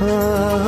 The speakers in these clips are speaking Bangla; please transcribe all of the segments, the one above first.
Ah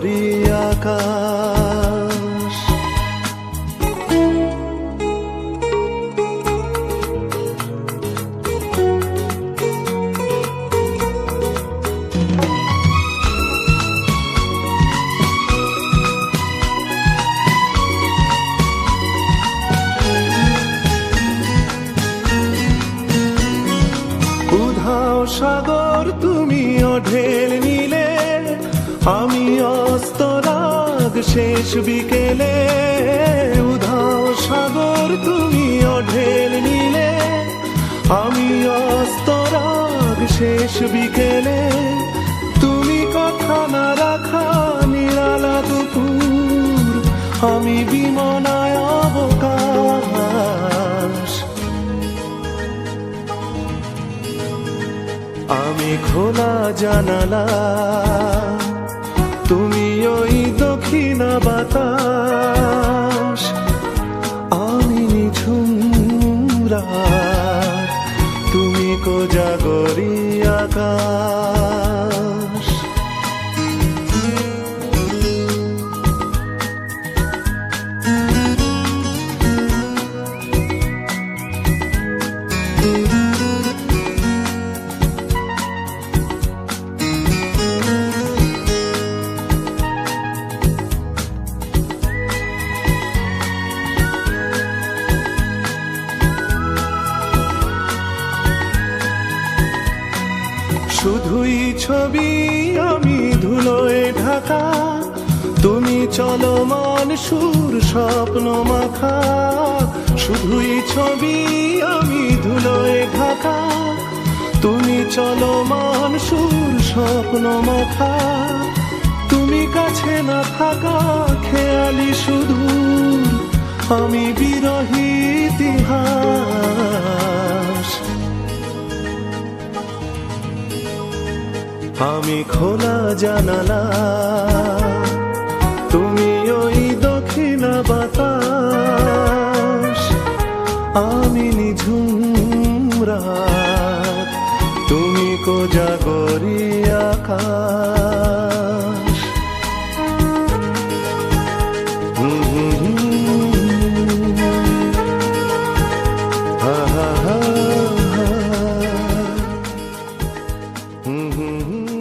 কোজাগরি আকাশ। সাগর তুমি ঢেল শেষ বিকেলে উধাও সাগর তুমি ঢেল নিলে। আমি অস্তরাগ শেষ বিকেলে। তুমি কথা না রাখা নিরালা দুপুর। আমি বিমনায় অবকাশ। আমি খোলা জানালা। তুমি ওই দক্ষিণা বাতাস আমি নিঝুম তুমি কোজাগরি আকাশ। শুধুই ছবি, আমি ধুলোয় ঢাকা। তুমি চলমান সুর, স্বপ্ন মাখা। শুধুই ছবি, আমি ধুলোয় ঢাকা। তুমি চলমান সুর, স্বপ্ন মাখা। তুমি কাছে না থাকা, খেয়ালি শুধু। আমি বিরহী ইতিহাস। আমি খোলা জানালা। তুমি ওই দক্ষিণা বাতাস। আমি নিঝুমরা। তুমি কো জাগরি আকাশ। Mm-hmm.